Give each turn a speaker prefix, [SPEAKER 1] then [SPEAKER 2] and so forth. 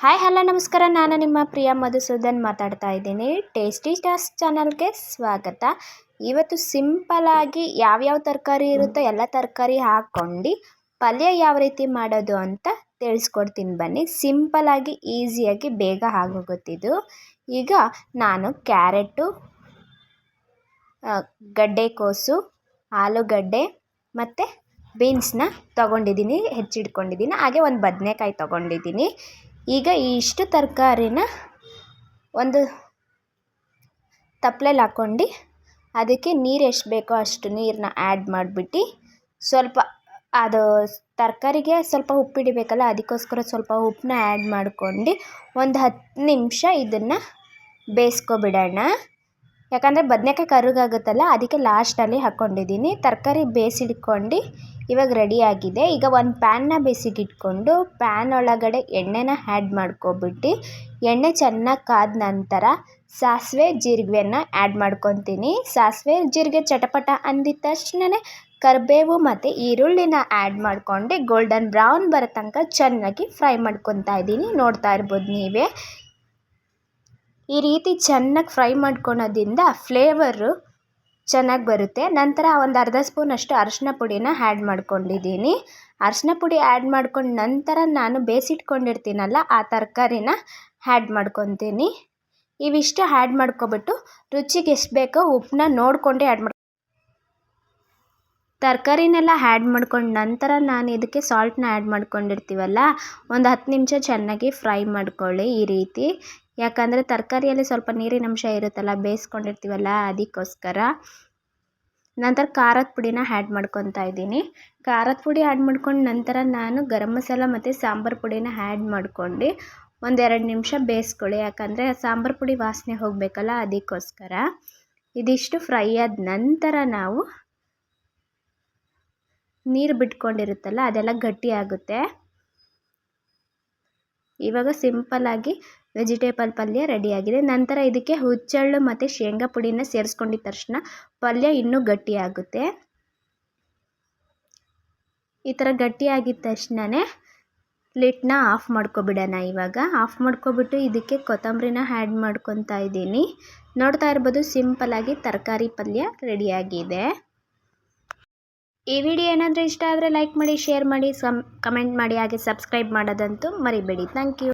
[SPEAKER 1] Hi hello, ನಮಸ್ಕಾರ. ನಾನು ನಿಮ್ಮ ಪ್ರಿಯ ಮಧುಸೂದನ್ ಮಾತಾಡ್ತಾ ಇದ್ದೀನಿ. ಟೇಸ್ಟಿ ಟಾಸ್ ಚಾನಲ್ಗೆ ಸ್ವಾಗತ. ಇವತ್ತು ಸಿಂಪಲಾಗಿ ಯಾವ್ಯಾವ ತರಕಾರಿ ಇರುತ್ತೋ ಎಲ್ಲ ತರಕಾರಿ ಹಾಕ್ಕೊಂಡು ಪಲ್ಯ ಯಾವ ರೀತಿ ಮಾಡೋದು ಅಂತ ತಿಳಿಸ್ಕೊಡ್ತೀನಿ ಬನ್ನಿ. ಸಿಂಪಲಾಗಿ ಈಸಿಯಾಗಿ ಬೇಗ ಆಗೋಗುತ್ತಿದ್ದು ಈಗ ನಾನು ಕ್ಯಾರೆಟು ಗಡ್ಡೆಕೋಸು ಆಲೂಗಡ್ಡೆ ಮತ್ತು ಬೀನ್ಸ್ನ ತೊಗೊಂಡಿದ್ದೀನಿ, ಹೆಚ್ಚಿಟ್ಕೊಂಡಿದ್ದೀನಿ. ಹಾಗೆ ಒಂದು ಬದನೆಕಾಯಿ ತೊಗೊಂಡಿದ್ದೀನಿ. ಈಗ ಇಷ್ಟು ತರಕಾರಿನ ಒಂದು ತಪ್ಲೆಲಿ ಹಾಕ್ಕೊಂಡು ಅದಕ್ಕೆ ನೀರು ಎಷ್ಟು ಬೇಕೋ ಅಷ್ಟು ನೀರನ್ನ ಆ್ಯಡ್ ಮಾಡಿಬಿಟ್ಟು ಸ್ವಲ್ಪ ಅದು ತರಕಾರಿಗೆ ಸ್ವಲ್ಪ ಉಪ್ಪು ಹಿಡಿಬೇಕಲ್ಲ ಅದಕ್ಕೋಸ್ಕರ ಸ್ವಲ್ಪ ಉಪ್ಪನ್ನ ಆ್ಯಡ್ ಮಾಡ್ಕೊಂಡು ಒಂದು ಹತ್ತು ನಿಮಿಷ ಇದನ್ನು ಬೇಯಿಸ್ಕೊಬಿಡೋಣ. ಯಾಕಂದರೆ ಬದನೇಕಾಯಿ ಕರುಗಾಗುತ್ತಲ್ಲ ಅದಕ್ಕೆ ಲಾಸ್ಟಲ್ಲಿ ಹಾಕ್ಕೊಂಡಿದ್ದೀನಿ ತರಕಾರಿ ಬೇಯಿಸಿಡ್ಕೊಂಡು ಇವಾಗ ರೆಡಿಯಾಗಿದೆ ಈಗ ಒಂದು ಪ್ಯಾನ್ನ ಇಟ್ಕೊಂಡು ಪ್ಯಾನ್ ಒಳಗಡೆ ಎಣ್ಣೆನ ಆ್ಯಡ್ ಮಾಡ್ಕೊಬಿಟ್ಟು ಎಣ್ಣೆ ಚೆನ್ನಾಗಿ ಕಾದ ನಂತರ ಸಾಸಿವೆ ಜೀರಿಗೆನ ಆ್ಯಡ್ ಮಾಡ್ಕೊತೀನಿ. ಸಾಸಿವೆ, ಜೀರಿಗೆ ಚಟಪಟ ಅಂದಿದ ತಕ್ಷಣವೇ ಕರಿಬೇವು ಮತ್ತು ಈರುಳ್ಳಿನ ಆ್ಯಡ್ ಮಾಡ್ಕೊಂಡು ಗೋಲ್ಡನ್ ಬ್ರೌನ್ ಬರೋ ತನಕ ಚೆನ್ನಾಗಿ ಫ್ರೈ ಮಾಡ್ಕೊತಾ ಇದ್ದೀನಿ. ನೋಡ್ತಾ ಇರ್ಬೋದು ನೀವೇ. ಈ ರೀತಿ ಚೆನ್ನಾಗಿ ಫ್ರೈ ಮಾಡ್ಕೊಳೋದ್ರಿಂದ ಫ್ಲೇವರು ಚೆನ್ನಾಗಿ ಬರುತ್ತೆ. ನಂತರ ಒಂದು ಅರ್ಧ ಸ್ಪೂನಷ್ಟು ಅರಶಿನ ಪುಡಿನ ಆ್ಯಡ್ ಮಾಡ್ಕೊಂಡಿದ್ದೀನಿ. ಅರಶಿನ ಪುಡಿ ಆ್ಯಡ್ ಮಾಡ್ಕೊಂಡು ನಂತರ ನಾನು ಬೇಯಿಸಿಟ್ಕೊಂಡಿರ್ತೀನಲ್ಲ, ಆ ತರಕಾರಿನ ಆ್ಯಡ್ ಮಾಡ್ಕೊತೀನಿ. ಇವಿಷ್ಟು ಆ್ಯಡ್ ಮಾಡ್ಕೊಬಿಟ್ಟು ರುಚಿಗೆ ಎಷ್ಟು ಬೇಕೋ ಉಪ್ಪನ್ನ ನೋಡಿಕೊಂಡೇ ಆ್ಯಡ್ ಮಾಡಿ ತರಕಾರಿನೆಲ್ಲ ಆ್ಯಡ್ ಮಾಡ್ಕೊಂಡು ನಂತರ ನಾನು ಇದಕ್ಕೆ ಸಾಲ್ಟ್ನ ಆ್ಯಡ್ ಮಾಡ್ಕೊಂಡಿರ್ತೀವಲ್ಲ, ಒಂದು ಹತ್ತು ನಿಮಿಷ ಚೆನ್ನಾಗಿ ಫ್ರೈ ಮಾಡ್ಕೊಳ್ಳಿ ಈ ರೀತಿ. ಯಾಕಂದರೆ ತರಕಾರಿಯಲ್ಲಿ ಸ್ವಲ್ಪ ನೀರಿನಂಶ ಇರುತ್ತಲ್ಲ, ಬೇಯಿಸ್ಕೊಂಡಿರ್ತೀವಲ್ಲ ಅದಕ್ಕೋಸ್ಕರ. ನಂತರ ಖಾರದ ಪುಡಿನ ಆ್ಯಡ್ ಮಾಡ್ಕೊತಾ ಇದ್ದೀನಿ. ಖಾರದ ಪುಡಿ ಆ್ಯಡ್ ಮಾಡ್ಕೊಂಡು ನಂತರ ನಾನು ಗರಂ ಮಸಾಲ ಮತ್ತು ಸಾಂಬಾರು ಪುಡಿನ ಆ್ಯಡ್ ಮಾಡ್ಕೊಂಡು ಒಂದೆರಡು ನಿಮಿಷ ಬೇಯಿಸ್ಕೊಳ್ಳಿ. ಯಾಕಂದರೆ ಸಾಂಬಾರು ಪುಡಿ ವಾಸನೆ ಹೋಗಬೇಕಲ್ಲ ಅದಕ್ಕೋಸ್ಕರ. ಇದಿಷ್ಟು ಫ್ರೈ ಆದ ನಂತರ ನಾವು ನೀರು ಬಿಟ್ಕೊಂಡಿರುತ್ತಲ್ಲ ಅದೆಲ್ಲ ಗಟ್ಟಿ ಆಗುತ್ತೆ. ಇವಾಗ ಸಿಂಪಲ್ಲಾಗಿ ವೆಜಿಟೇಬಲ್ ಪಲ್ಯ ರೆಡಿಯಾಗಿದೆ. ನಂತರ ಇದಕ್ಕೆ ಹುಚ್ಚೆಳ್ಳು ಮತ್ತು ಶೇಂಗಾ ಪುಡಿನ ಸೇರಿಸ್ಕೊಂಡಿದ್ದ ತಕ್ಷಣ ಪಲ್ಯ ಇನ್ನೂ ಗಟ್ಟಿಯಾಗುತ್ತೆ. ಈ ಥರ ಗಟ್ಟಿಯಾಗಿದ್ದ ತಕ್ಷಣವೇ ಲಿಟ್ನ ಆಫ್ ಮಾಡ್ಕೊಬಿಡೋಣ ಇವಾಗ. ಆಫ್ ಮಾಡ್ಕೊಬಿಟ್ಟು ಇದಕ್ಕೆ ಕೊತ್ತಂಬರಿನ ಆ್ಯಡ್ ಮಾಡ್ಕೊತಾ ಇದ್ದೀನಿ. ನೋಡ್ತಾ ಇರ್ಬೋದು ಸಿಂಪಲಾಗಿ ತರಕಾರಿ ಪಲ್ಯ ರೆಡಿಯಾಗಿದೆ. ಈ ವಿಡಿಯೋ ಏನಾದರೂ ಇಷ್ಟ ಆದರೆ ಲೈಕ್ ಮಾಡಿ, ಶೇರ್ ಮಾಡಿ, ಸಮ್ ಕಮೆಂಟ್ ಮಾಡಿ, ಹಾಗೆ ಸಬ್ಸ್ಕ್ರೈಬ್ ಮಾಡೋದಂತೂ ಮರಿಬೇಡಿ. Thank you.